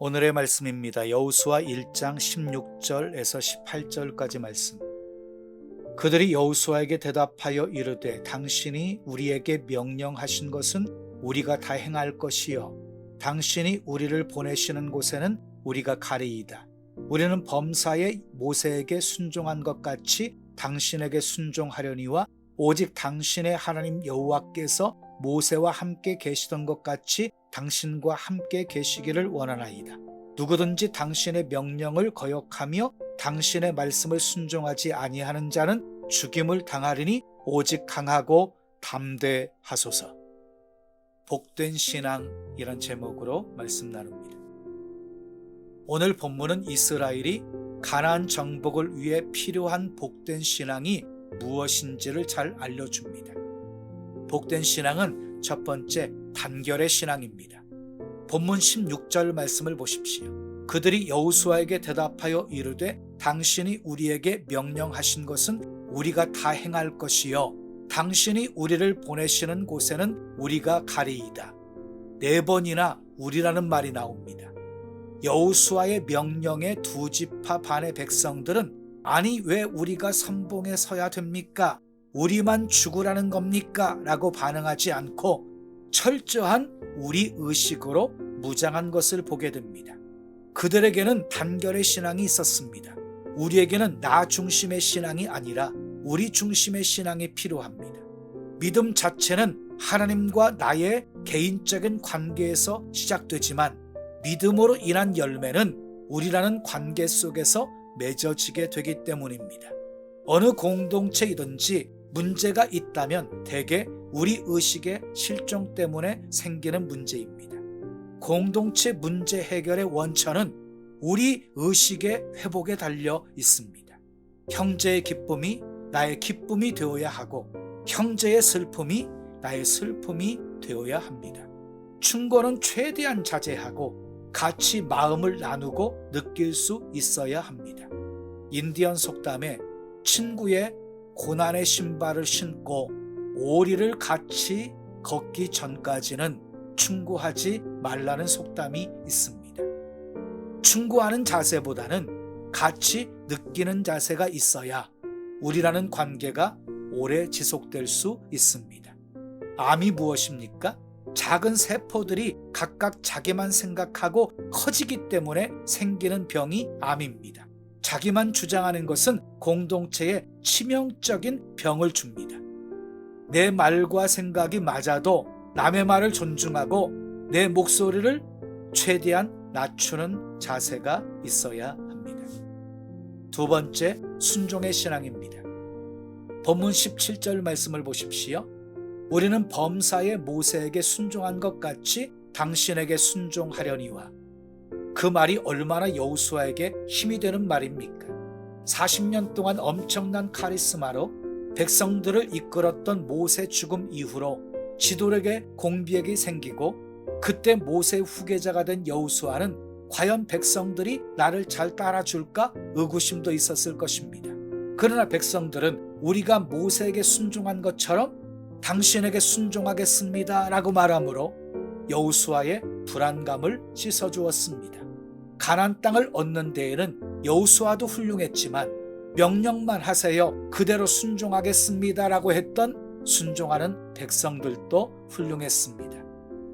오늘의 말씀입니다. 여우수아 1장 16절에서 18절까지 말씀. 그들이 여우수아에게 대답하여 이르되 당신이 우리에게 명령하신 것은 우리가 다 행할 것이요 당신이 우리를 보내시는 곳에는 우리가 가리이다. 우리는 범사에 모세에게 순종한 것 같이 당신에게 순종하려니와 오직 당신의 하나님 여호와께서 모세와 함께 계시던 것 같이 당신과 함께 계시기를 원하나이다. 누구든지 당신의 명령을 거역하며 당신의 말씀을 순종하지 아니하는 자는 죽임을 당하리니 오직 강하고 담대하소서. 복된 신앙이란 제목으로 말씀 나눕니다. 오늘 본문은 이스라엘이 가나안 정복을 위해 필요한 복된 신앙이 무엇인지를 잘 알려줍니다. 복된 신앙은 첫 번째 단결의 신앙입니다. 본문 16절 말씀을 보십시오. 그들이 여우수아에게 대답하여 이르되 당신이 우리에게 명령하신 것은 우리가 다 행할 것이요 당신이 우리를 보내시는 곳에는 우리가 가리이다. 네 번이나 우리라는 말이 나옵니다. 여우수아의 명령에 두 지파 반의 백성들은 아니 왜 우리가 선봉에 서야 됩니까? 우리만 죽으라는 겁니까? 라고 반응하지 않고 철저한 우리 의식으로 무장한 것을 보게 됩니다. 그들에게는 단결의 신앙이 있었습니다. 우리에게는 나 중심의 신앙이 아니라 우리 중심의 신앙이 필요합니다. 믿음 자체는 하나님과 나의 개인적인 관계에서 시작되지만 믿음으로 인한 열매는 우리라는 관계 속에서 맺어지게 되기 때문입니다. 어느 공동체이든지 문제가 있다면 대개 우리 의식의 실종 때문에 생기는 문제입니다. 공동체 문제 해결의 원천은 우리 의식의 회복에 달려 있습니다. 형제의 기쁨이 나의 기쁨이 되어야 하고 형제의 슬픔이 나의 슬픔이 되어야 합니다. 충고는 최대한 자제하고 같이 마음을 나누고 느낄 수 있어야 합니다. 인디언 속담에 친구의 고난의 신발을 신고 오리를 같이 걷기 전까지는 충고하지 말라는 속담이 있습니다. 충고하는 자세보다는 같이 느끼는 자세가 있어야 우리라는 관계가 오래 지속될 수 있습니다. 암이 무엇입니까? 작은 세포들이 각각 자기만 생각하고 커지기 때문에 생기는 병이 암입니다. 자기만 주장하는 것은 공동체에 치명적인 병을 줍니다. 내 말과 생각이 맞아도 남의 말을 존중하고 내 목소리를 최대한 낮추는 자세가 있어야 합니다. 두 번째, 순종의 신앙입니다. 본문 17절 말씀을 보십시오. 우리는 범사의 모세에게 순종한 것 같이 당신에게 순종하려니와 그 말이 얼마나 여우수아에게 힘이 되는 말입니까? 40년 동안 엄청난 카리스마로 백성들을 이끌었던 모세 죽음 이후로 지도력에 공비액이 생기고 그때 모세 후계자가 된 여우수아는 과연 백성들이 나를 잘 따라줄까 의구심도 있었을 것입니다. 그러나 백성들은 우리가 모세에게 순종한 것처럼 당신에게 순종하겠습니다 라고 말하므로 여우수아의 불안감을 씻어주었습니다. 가난 땅을 얻는 데에는 여우수아도 훌륭했지만 명령만 하세요 그대로 순종하겠습니다라고 했던 순종하는 백성들도 훌륭했습니다.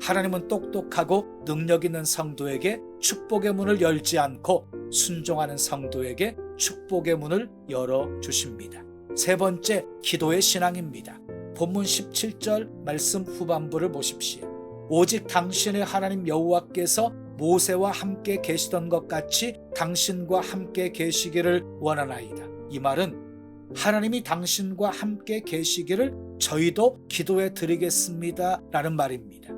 하나님은 똑똑하고 능력 있는 성도에게 축복의 문을 열지 않고 순종하는 성도에게 축복의 문을 열어 주십니다. 세 번째, 기도의 신앙입니다. 본문 17절 말씀 후반부를 보십시오. 오직 당신의 하나님 여호와께서 모세와 함께 계시던 것 같이 당신과 함께 계시기를 원하나이다. 이 말은 하나님이 당신과 함께 계시기를 저희도 기도해 드리겠습니다. 라는 말입니다.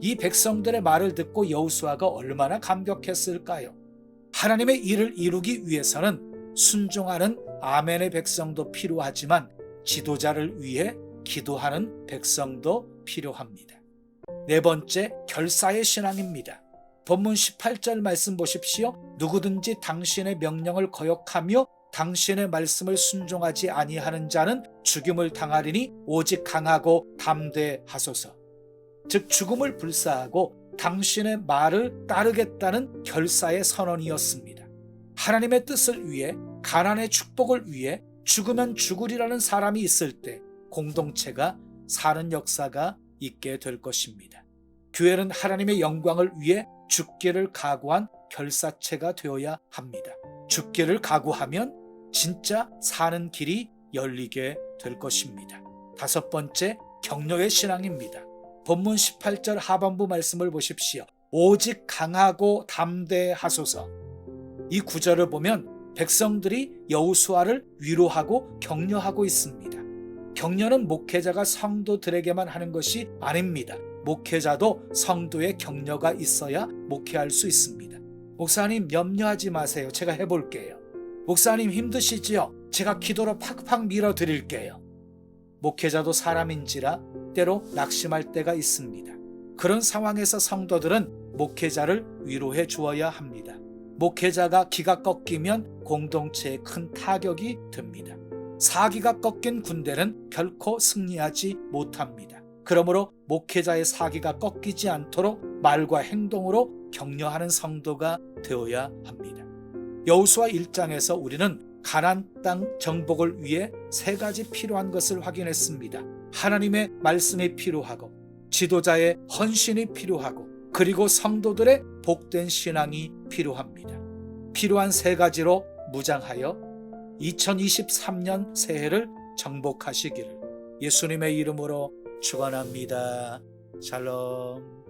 이 백성들의 말을 듣고 여우수아가 얼마나 감격했을까요? 하나님의 일을 이루기 위해서는 순종하는 아멘의 백성도 필요하지만 지도자를 위해 기도하는 백성도 필요합니다. 네 번째, 결사의 신앙입니다. 본문 18절 말씀 보십시오. 누구든지 당신의 명령을 거역하며 당신의 말씀을 순종하지 아니하는 자는 죽임을 당하리니 오직 강하고 담대하소서. 즉 죽음을 불사하고 당신의 말을 따르겠다는 결사의 선언이었습니다. 하나님의 뜻을 위해 가난의 축복을 위해 죽으면 죽으리라는 사람이 있을 때 공동체가 사는 역사가 있게 될 것입니다. 교회는 하나님의 영광을 위해 죽기를 각오한 결사체가 되어야 합니다. 죽기를 각오하면 진짜 사는 길이 열리게 될 것입니다. 다섯 번째, 격려의 신앙입니다. 본문 18절 하반부 말씀을 보십시오. 오직 강하고 담대하소서. 이 구절을 보면 백성들이 여우수아를 위로하고 격려하고 있습니다. 격려는 목회자가 성도들에게만 하는 것이 아닙니다. 목회자도 성도의 격려가 있어야 목회할 수 있습니다. 목사님 염려하지 마세요. 제가 해볼게요. 목사님 힘드시지요? 제가 기도로 팍팍 밀어드릴게요. 목회자도 사람인지라 때로 낙심할 때가 있습니다. 그런 상황에서 성도들은 목회자를 위로해 주어야 합니다. 목회자가 기가 꺾이면 공동체에 큰 타격이 됩니다. 사기가 꺾인 군대는 결코 승리하지 못합니다. 그러므로 목회자의 사기가 꺾이지 않도록 말과 행동으로 격려하는 성도가 되어야 합니다. 여우수아 1장에서 우리는 가난 땅 정복을 위해 세 가지 필요한 것을 확인했습니다. 하나님의 말씀이 필요하고 지도자의 헌신이 필요하고 그리고 성도들의 복된 신앙이 필요합니다. 필요한 세 가지로 무장하여 2023년 새해를 정복하시기를 예수님의 이름으로 축원합니다. 샬롬.